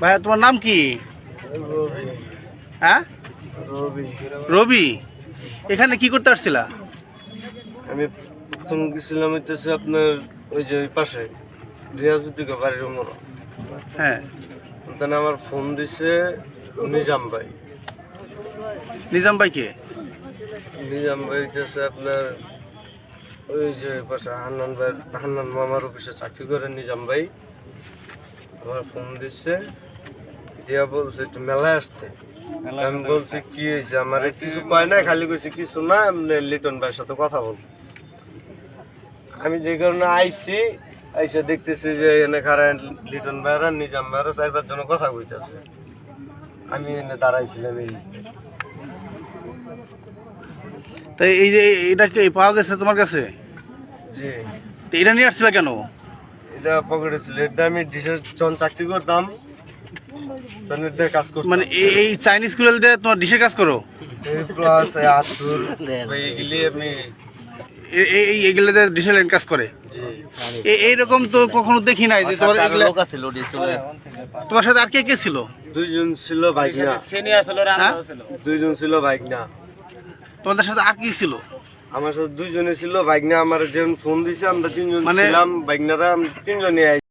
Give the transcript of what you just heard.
ভাইয়া তোমার নাম কি? হ্যাঁ? রবি। রবি? এখানে কি করতে আসছিলা? আমি প্রথম গেছিলাম হইতেছে আপনার ওই যে ওই পাশে রিয়াজুদ্দিকে বাড়ির ওমর হ্যাঁ। তখন আমার ফোন দিছে নিজাম ভাই। নিজাম ভাইকে নিজাম ভাই হইতেছে আপনার ওই যে পাশে হান্নান ভাই হান্নান মামার অফিসে চাকরি করে নিজাম ভাই। আমার ফোন দিছে দিয়া বলছে একটু মেলায় আসতে। আমি বলছি কি হয়েছে? আমার কিছু কয় না খালি কইছে কিছু না এমনি লিটন ভাইয়ের সাথে কথা বল। আমি যে কারণে আইছি আইসা দেখতেছি যে এনে কারেন লিটন ভাইরা নিজাম ভাইরা চার পাঁচ জন কথা কইতেছে। আমি এনে দাঁড়াইছিলাম এই। তাই এই যে এটা কি পাওয়া গেছে তোমার কাছে? জি। তো এটা নিয়ে আসছিলা কেন? এটা পকেটে ছিল। এটা আমি ডিশের যখন চাকরি করতাম কাজ করতাম মানে এই এই চাইনিজ কুড়াল দিয়ে তোমার ডিশের কাজ করো? এই প্লাস আতুর এইগুলি আমি এই দিয়ে ডিশের লাইন কাজ করে? এইরকম তো কখনো দেখি নাই যে তোমার এগুলা তোমার সাথে আর কে কে ছিল? দুইজন ছিল বাইক না হ্যাঁ? দুইজন ছিল বাইক না তোমাদের সাথে আর কি ছিল? আমার সাথে দুইজনে ছিল বাইক না আমার যেমন ফোন দিছে আমরা তিনজন মানে- ছিলাম বাইক নারা তিনজনে